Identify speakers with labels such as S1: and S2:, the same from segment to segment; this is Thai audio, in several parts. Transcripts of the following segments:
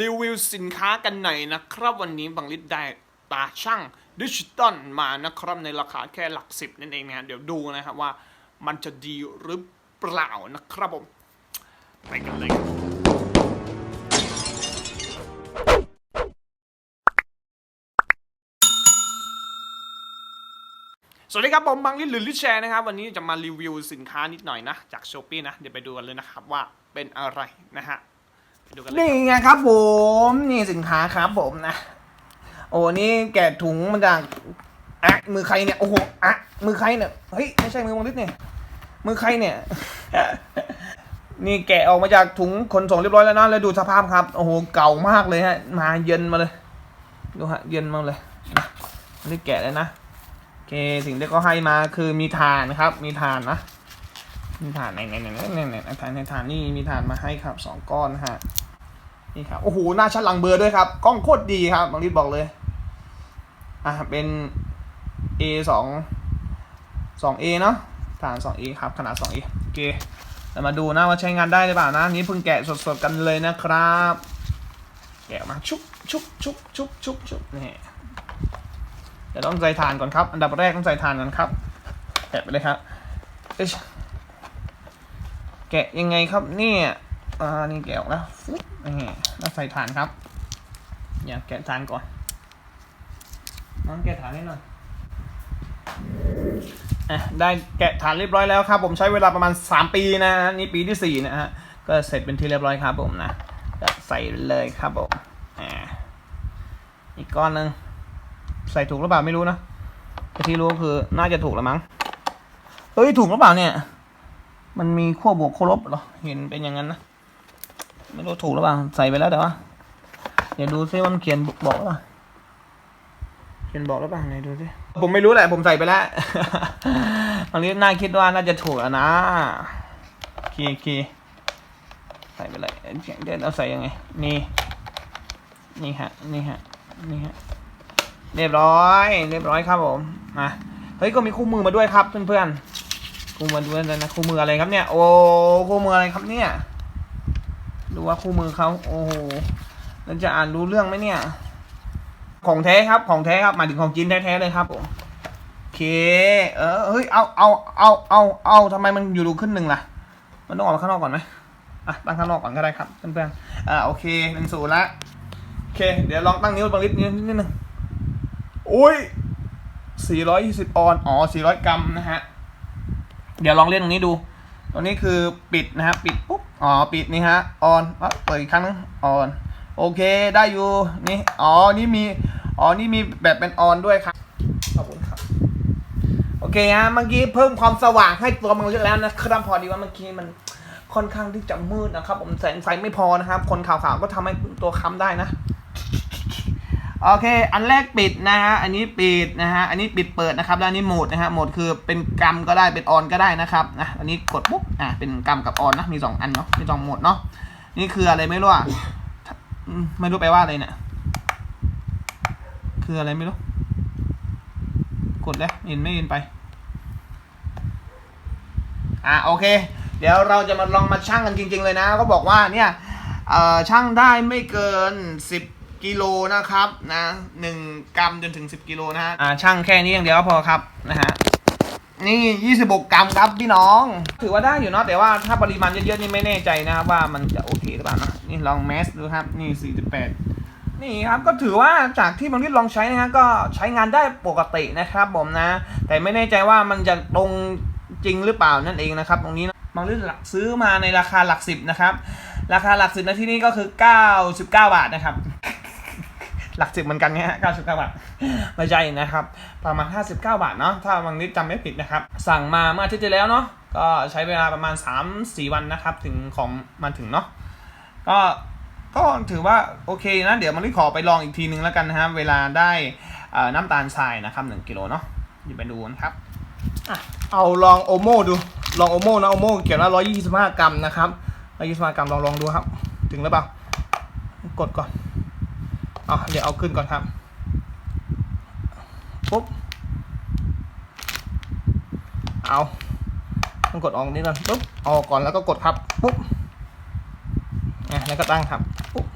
S1: รีวิวสินค้ากันหน่อยนะครับ วันนี้บังลิศได้ตาช่างดิจิตอลมานะครับในราคาแค่หลักสิบนั่นเองนะเดี๋ยวดูนะครับว่ามันจะดีหรือเปล่านะครับผมไปกันเลยสวัสดีครับผมบังลิศหรือลิแชร์นะครับ วันนี้จะมารีวิวสินค้านิดหน่อยนะ จากช้อปปี้นะเดี๋ยวไปดูกันเลยนะครับว่าเป็นอะไรนะฮะ ดูกันเลย
S2: นี่ไงครับผมนี่สินค้าครับผมนะ โอ้นี่แกะถุงมาจากอะมือใครเนี่ยโอ้โหอะมือใครเนี่ยเฮ้ยไม่ใช่มือมังลิศเนี่ยมือใครเนี่ย นี่แกะออกมาจากถุงขนส่งเรียบร้อยแล้วนะแล้วดูสภาพครับโอ้โหเก่ามากเลยฮะ มาเย็นมาเลยดูฮะเย็นมาเลยนะนี่แกะเลยนะโอเคสิ่งที่เขาให้มาคือมีถ่านนะครับ มีถ่านนะ มีถ่านไหนไหนไหนไหนไหนไหนถ่านในถ่านนี่มีถ่านมาให้ครับสองก้อนฮะนี่ครับโอ้โหหน้าชัดหลังเบอร์ด้วยครับกล้องโคตรดีครับบางทีบอกเลยอะเป็น A สองสอง A เนาะฐานสอง A ครับขนาดสอง A โอเคแต่มาดูนะว่าใช้งานได้หรือเปล่านะนี่เพิ่งแกะสดๆกันเลยนะครับ แกะมาชุบชุบชุบชุบชุบชุบนี่เดี๋ยวต้องใส่ฐานก่อนครับ อันดับแรกต้องใส่ฐานก่อนครับแกะไปเลยครับ แกะยังไงครับเนี่ยอ่านี่แกะออกแล้วฟุ๊บนี่แล้วใส่ฐานครับ อย่าแกะฐานก่อนน้องแกะฐานให้หน่อยอะได้แกะฐานเรียบร้อยแล้วครับ ผมใช้เวลาประมาณ 3 ปีนะฮะนี่ปีที่ 4 นะฮะก็เสร็จเป็นที่เรียบร้อยครับผมนะก็ใส่เลยครับผมอ่าอีกก้อนหนึ่งใส่ถูกหรือเปล่าไม่รู้นะแต่ที่รู้คือน่าจะถูกแล้วมั้งเฮ้ยถูกหรือเปล่าเนี่ย มันมีขั้วบวกขั้วลบเหรอ เห็นเป็นอย่างนั้นนะ ไม่รู้ถูกหรือเปล่า ใส่ไปแล้วแต่ว่า เดี๋ยวดูซิว่ามันเขียนบอกหรือเปล่าเขียนบอกหรือเปล่าไหนดูซิ ผมไม่รู้แหละ ผมใส่ไปแล้ว ตอนนี้น่าคิดว่าน่าจะถูกแล้วนะโอเคโอเคใส่ไปเลยเดี๋ยวเราใส่ยังไง นี่ นี่ฮะ นี่ฮะ นี่ฮะ เรียบร้อย เรียบร้อยครับผม มา เฮ้ย ก็มีคู่มือมาด้วยครับเพื่อนๆ คู่มือด้วยนะคู่มืออะไรครับเนี่ย โอ้คู่มืออะไรครับเนี่ย ดูว่าคู่มือเขาโอ้โหแล้วจะอ่านรู้เรื่องไหมเนี่ย ของแท้ครับของแท้ครับหมายถึงของจีนแท้ๆเลยครับผมโอเค เออเฮ้ยเอาเอาเอาเอาเอาทำไมมันอยู่ดูขึ้นหนึ่งล่ะ มันต้องออกมาข้างนอกก่อนไหมอะตั้งข้างนอกก่อนก็ได้ครับเพื่อนๆอ่าโอเคเป็นศูนย์ละโอเค เดี๋ยวลองตั้งนิ้วบางลิตรนิดนิดนึงอุ้ย420 ออน อ๋อ 400 กรัมนะฮะ เดี๋ยวลองเล่นตรงนี้ดู ตรงนี้คือปิดนะฮะปิดปุ๊บ อ๋อ ปิดนี่ฮะ ออนเปิดอีกครั้งนึงออน โอเค ได้อยู่ นี่ อ๋อ นี่มี อ๋อ นี่มีแบบเป็นออนด้วยครับ ขอบคุณครับ โอเคฮะ เมื่อกี้เพิ่มความสว่างให้ตัวมันเยอะแล้วนะครับ พอดีว่าเมื่อกี้มันค่อนข้างที่จะมืดนะครับ ผมแสงไฟไม่พอนะครับ คนขาวๆก็ทำให้ตัวค้ำได้นะ โอเค อันแรกปิดนะฮะ อันนี้ปิดนะฮะ อันนี้ปิดเปิดนะครับแล้วอันนี้โหมดนะฮะ โหมดคือเป็นกรรมก็ได้ เป็นออนก็ได้นะครับนะอันนี้กดปุ๊บ อะ เป็นกรรมกับออนนะ มีสองอันเนาะ มีสองโหมดเนาะ นี่คืออะไรไม่รู้อะ ไม่รู้แปว่าอะไรเนี่ย คืออะไรไม่รู้ กดแล้วเห็นไม่เห็นไป อะโอเค เดี๋ยวเราจะมาลองมาชั่งกันจริง ๆ เลยนะ ก็บอกว่าเนี่ยเอ่อชั่งได้ไม่เกิน10 กิโลนะครับนะหนึ่งกรัมจนถึง10กิโลนะฮะอ่าชั่งแค่นี้อย่างเดียวก็พอครับนะฮะนี่ 26 กรัมครับพี่น้อง ถือว่าได้อยู่เนาะแต่ว่าถ้าปริมาณเยอะๆนี่ไม่แน่ใจนะครับว่ามันจะโอเคหรือเปล่านะนี่ลองแมสดูครับนี่ 48 นี่ครับก็ถือว่าจากที่บางทีลองใช้นะฮะก็ใช้งานได้ปกตินะครับผมนะ แต่ไม่แน่ใจว่ามันจะตรงจริงหรือเปล่านั่นเองนะครับ ตรงนี้นะบางทีซื้อมาในราคาหลักสิบนะครับ ราคาหลักสิบในที่นี้ก็คือ 99 บาทนะครับ หลักสิบเหมือนกันเนี่ยฮะ99 บาท ไม่ใช่นะครับ ประมาณ 59 บาทเนาะ ถ้าบางนิดจำไม่ผิดนะครับ สั่งมาเมื่ออาทิตย์ที่แล้วเนาะ ก็ใช้เวลาประมาณ 3-4 วันนะครับ ถึงของมาถึงเนาะ ก็ก็ถือว่าโอเคนะ เดี๋ยวมันรีขอไปลองอีกทีนึงแล้วกันนะฮะเวลาได้น้ำตาลทรายนะครับ1กิโลเนาะเดี๋ยวไปดูนะครับอเอาลองโอโมดู ลองโอโมนะโอโมเขียนว่า125 กรัมนะครับ125 กรัมลองลองดูครับ ถึงหรือเปล่ากดก่อน อ่เดี๋ยวเอาขึ้นก่อนครับปุ๊บเอาต้องกดออกนิดนึงปุ๊บออกก่อนแล้วก็กดครับปุ๊บอะแล้วก็ตั้งครับปุ๊บ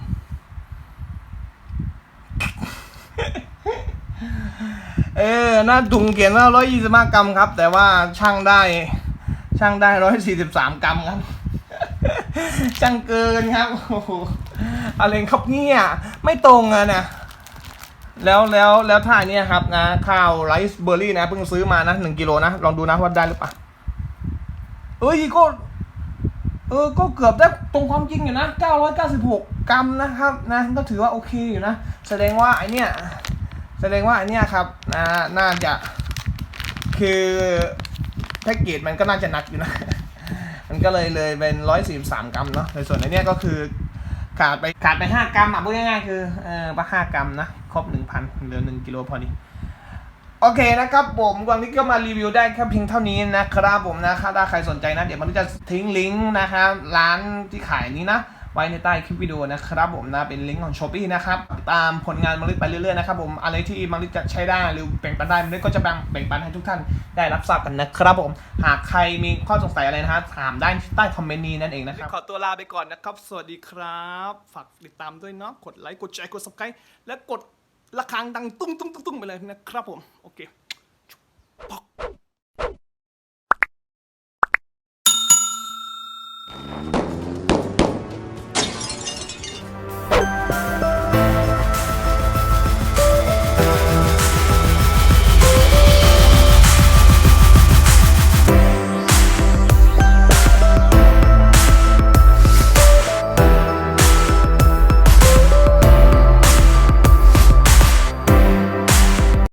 S2: เออหน้าถุงเขียนว่าร้อยยี่สิบห้ากรัมครับ แต่ว่าช่างได้ ช่างได้ร้อยสี่สิบสามกรัมครับ ช่างเกินครับโอ้โห อะไรครับเนี่ยไม่ตรงอะนะแล้วแล้วแล้วท่าเนี่ยครับนะข้าวไรซ์เบอร์รี่นะเพิ่งซื้อมานะหนึ่งกิโลนะลองดูนะว่าได้หรือเปล่าเอ้ยก็เออก็เกือบได้ตรงความจริงอยู่นะ 996 กรัมนะครับนะก็ถือว่าโอเคอยู่นะ แสดงว่าไอเนี้ยแสดงว่าไอเนี้ยครับนะน่าจะคือแพ็กเกจมันก็น่าจะหนักอยู่นะ มันก็เลยเลยเป็น 143 กรัมเนาะในส่วนไอเนี้ยก็คือ ขาดไปขาดไปห้ากรัมอะพูดง่ายๆคือเออปะ5กรัมนะ ครบหนึ่งพันเหลือหนึ่งกิโลพอดีโอเคนะครับผมวันนี้ก็มารีวิวได้แค่เพียงเท่านี้นะครับผมนะครับถ้าใครสนใจนะ เดี๋ยวมันจะทิ้งลิงก์นะครับร้านที่ขายนี้นะ ไว้ในใต้คลิปวิดีโอนะครับผมนะเป็นลิงก์ของช้อปปี้นะครับตามผลงานมังลิไปเรื่อยๆนะครับผมอะไรที่มังลิจะใช้ได้หรือแบ่งปันได้มังลิก็จะแบ่งแบ่งปันให้ทุกท่านได้รับทราบกันนะครับผมหากใครมีข้อสงสัยอะไรนะฮะถามได้ที่ใต้คอมเมนต์นี้นั่นเองนะครับขอตัวลาไปก่อนนะครับ สวัสดีครับฝากติดตามด้วยเนาะกดไลค์กดแชร์กด subscribe และกดระฆังดังตุ้งตุ้งตุ้งตุ้งไปเลยนะครับผมโอเค Fuck.